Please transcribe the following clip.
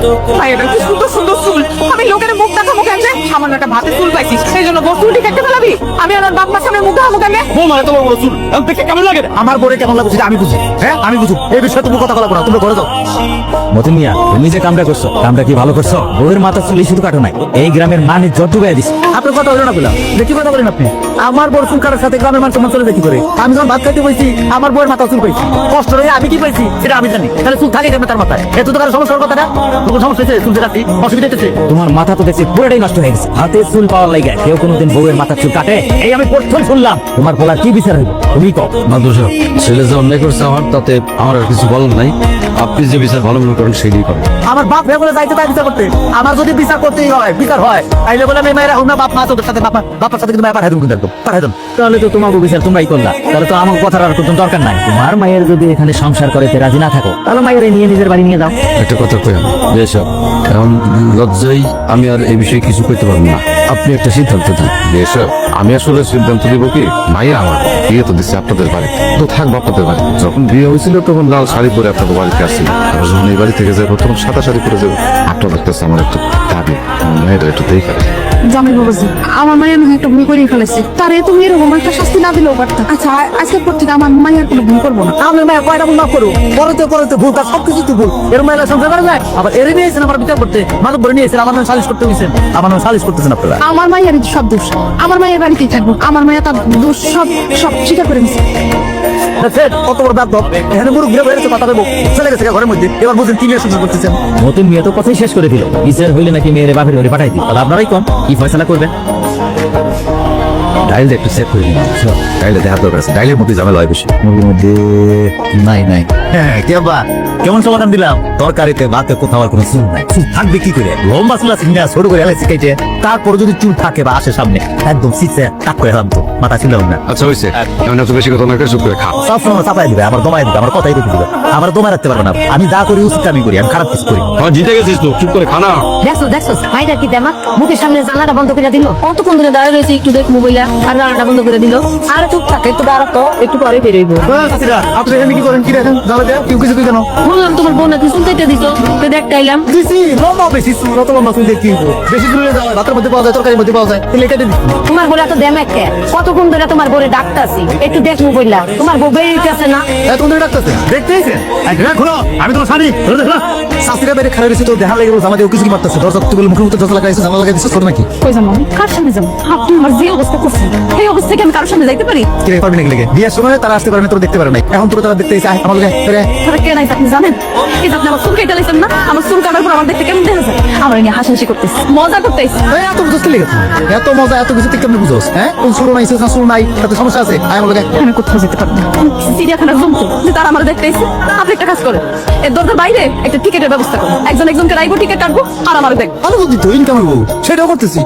সুন্দর সুন্দর চুল। আমি লোকের মুখ মুখে কেন সামান্য একটা ভাতে চুল পাইছিস। সেই জন্য চুলটি কেটে ফেলাবি আমি আমার বাপ মার সামনে মুখ দেখাবো কেন? বৌমা এত বড় বড় চুল। দেখে কেমন লাগে? আমার বরে কেমন লাগে সেটা আমি বুঝি। হ্যাঁ আমি বুঝি। এই বিষয়ে তুমি কথা বলা তুমি ঘরে যাও। মতিন মিয়া তুমি যে কামটা করছ কামটা কি ভালো করছ? বউয়ের মাথা চুলি শুধু কাটো নাই এই গ্রামের মানে জট ডুবাই দিস আপনার কথা হলো না বললাম। দেখি কথা বলেন আপনি। আমার বড় চুল কাটার সাথে গ্রামের মানুষ চলে দেখি করে? আমি যখন ভাত খাইতে বলছি আমার বউয়ের মাথা চুল পাইছি। কষ্ট হয়ে আমি কি পাইছি সেটা আমি জানি। তাহলে চুল থাকে কেমন তার মাথায়? এত তো কারও সমস্যার কথা না কোনো সমস্যা হয়েছে? চুল কাটি অসুবিধা হচ্ছে তোমার মাথা তো দেখছি পুরোটাই নষ্ট হয়ে গেছে। হাতে চুল পাওয়ার লাগে কেউ কোনোদিন বউয়ের মাথার চুল কাটে? এই আমি প্রথম শুনলাম। তোমার বলার কি বিচার হইব তুমি কও। সাহেব ছেলে যে অন্যায় করছে আমার তাতে আমার আর কিছু বলার নাই। আপনি যে বিচার ভালো মনে করেন সেটাই করেন। আমার বাপ বলে যাইতে তাই বিচার করতে। আমার যদি বিচার করতেই হয় বিচার হয় তাইলে বলে আমি মায়েরা হুনা বাপ মা তোদের সাথে বাপ বাপার সাথে কিন্তু মায়ের পাঠাই দেবো কিন্তু একদম পাঠাই দেবো। তাহলে তো তোমার বিচার তোমরাই করলা। তাহলে তো আমার কথার আর কোনো দরকার নাই। তোমার মায়ের যদি এখানে সংসার করে রাজি না থাকো তাহলে মায়ের নিয়ে নিজের বাড়ি নিয়ে যাও। একটা কথা কই আমি? এখন লজ্জাই আমি আর এই বিষয়ে কিছু করতে পারব না। আপনি একটা সিদ্ধান্ত দিন। এসব আমি আসলে সিদ্ধান্ত দিব কি? মাইয়া আমার, বিয়ে তো দিচ্ছে আপনাদের বাড়িতে তো থাকব আপনাদের বাড়ি। যখন বিয়ে হয়েছিল, তখন লাল শাড়ি পরে আপনাদের বাড়িতে আসছিল। আর যখন এই বাড়ি থেকে যাব তখন সাদা শাড়ি পরে যাব আপনাদের কাছে আমার একটু দাবি মেয়েটা একটু দেখে জামাই বাবাজি আমার মায়ের মনে হয় একটা ভুল করে ফেলেছে। তারে তুমি এরকম একটা শাস্তি না দিলেও পারতাম আচ্ছা আজকের পর থেকে আমার মায়ের কোনো ভুল করব না। আমি মায়ের কয়টা ভুল মাফ করো? পরতে পরতে ভুল তার সবকিছু তো ভুল। এর মায়ের সংসার করা যায় আবার এর নিয়ে এসেছেন আমার বিচার করতে। মানব বলে নিয়ে এসেছেন আমার নামে সালিশ করতে গেছেন আমার নামে সালিশ করতেছেন আপনারা। আমার মায়ের সব দোষ। আমার মায়ের বাড়িতেই থাকব। আমার মায়ের তার দোষ সব সব স্বীকার করে দেখছেন কত বড় ব্যাপ এখানে ঘরের মধ্যে। এবার কি নতুন মেয়ে তো কথাই শেষ করে দিল। বিচার হইলে নাকি মেয়ের বাপের ঘরে পাঠাই দিল তাহলে আপনারাই কম। কি ফয়সলা করবেন? ডাইলটা একটু চেক করে দিন ডাইলে দেখার দরকার আছে। ডাইলের মধ্যে ঝামেলা হয় বেশি। মুরগির মধ্যে নাই নাই। হ্যাঁ কেমন সমাধান দিলাম? তরকারিতে ভাতে কোথাও আর কোনো চুল নাই। চুল থাকবে কি করে? লম্বা চুল আছে কিনা? ছোট করে এলাচি কেটে। তারপর যদি চুল থাকে বা আসে সামনে একদম টাক করে এলাম তো। মাথা ছিল না। আচ্ছা হয়েছে এমন এত বেশি কথা না করে চুপ করে খা। সব সময় চাপাই দিবে আমার দমাই দিবে আমার কথাই দিবে। আমার দমাই রাখতে পারবে না। আমি যা করি উচিত আমি করি আমি খারাপ কিছু করি হ্যাঁ জিতে গেছিস তো। চুপ করে খানা দেখছ দেখছ ভাইটা কি দেমা মুখের সামনে জানালাটা বন্ধ করে দিল? কতক্ষণ ধরে দাঁড়িয়ে রয়েছে একটু দেখ মোবাইলে। আর জানালাটা বন্ধ করে দিল। আর চুপ থাকে একটু দাঁড়াতো একটু পরে বেরোইবো। আপনি এখানে কি করেন? কি দেখেন? যায় কেউ কিছু কেন? বললাম তোমার বোন নাকি দিছো তো দিছি লম্বা বেশি চুল অত লম্বা চুল বেশি চুল ভাতের মধ্যে পাওয়া যায় তরকারির মধ্যে পাওয়া যায় কেটে তোমার বলে এত দেমে কতক্ষণ ধরে তোমার বোরে ডাকতাছি? একটু দেখ মোবাইলটা তোমার বউ বেরিয়েছে না? এ তোমাদের ডাকতেছে? দেখতে এসে খুলো আমি তোমার শাড়ি ধরে দেখো বেড়ে খারাপ হয়েছে তো দেখা লেগে কিছু কি মারতেছে? বলে মুখের মধ্যে লাগাইছে জানা লাগাই দিচ্ছে নাকি? কই কার সামনে আপনি আমার যে অবস্থা করছেন। এই অবস্থা থেকে আমি কারোর সামনে যাইতে পারি? কি পারবি নাকি লেগে বিয়ের সময় তারা আসতে পারে না তোর দেখতে পারে নাই এখন তোর তারা দেখতে এসে আমার লগে তোরে তারা কে নাই আপনি জানেন? এই যে আপনি আমার চুল কেটে লাইছেন না আমার চুল কাটার পর আমার দেখতে কেমন দেখা যায়? আমার নিয়ে হাসাহাসি করতেছে মজা করতেছে। এই এত বুঝতে লেগে এত মজা এত কিছু তুই কেমন বুঝোস হ্যাঁ? কোন শুরু নাই না শুরু নাই তাতে সমস্যা আছে? আয় আমার লগে আমি কোথাও যেতে পারব না। চিড়িয়াখানার জন্তু যে তারা আমার দেখতে এসে আপনি একটা কাজ করেন। এর দরকার বাইরে একটা টিকেটের ব্যবস্থা করুন। একজন একজনকে রাইবো টিকিট কাটবো আর আমার দেখ তো ইনকাম সেটাও করতেছি।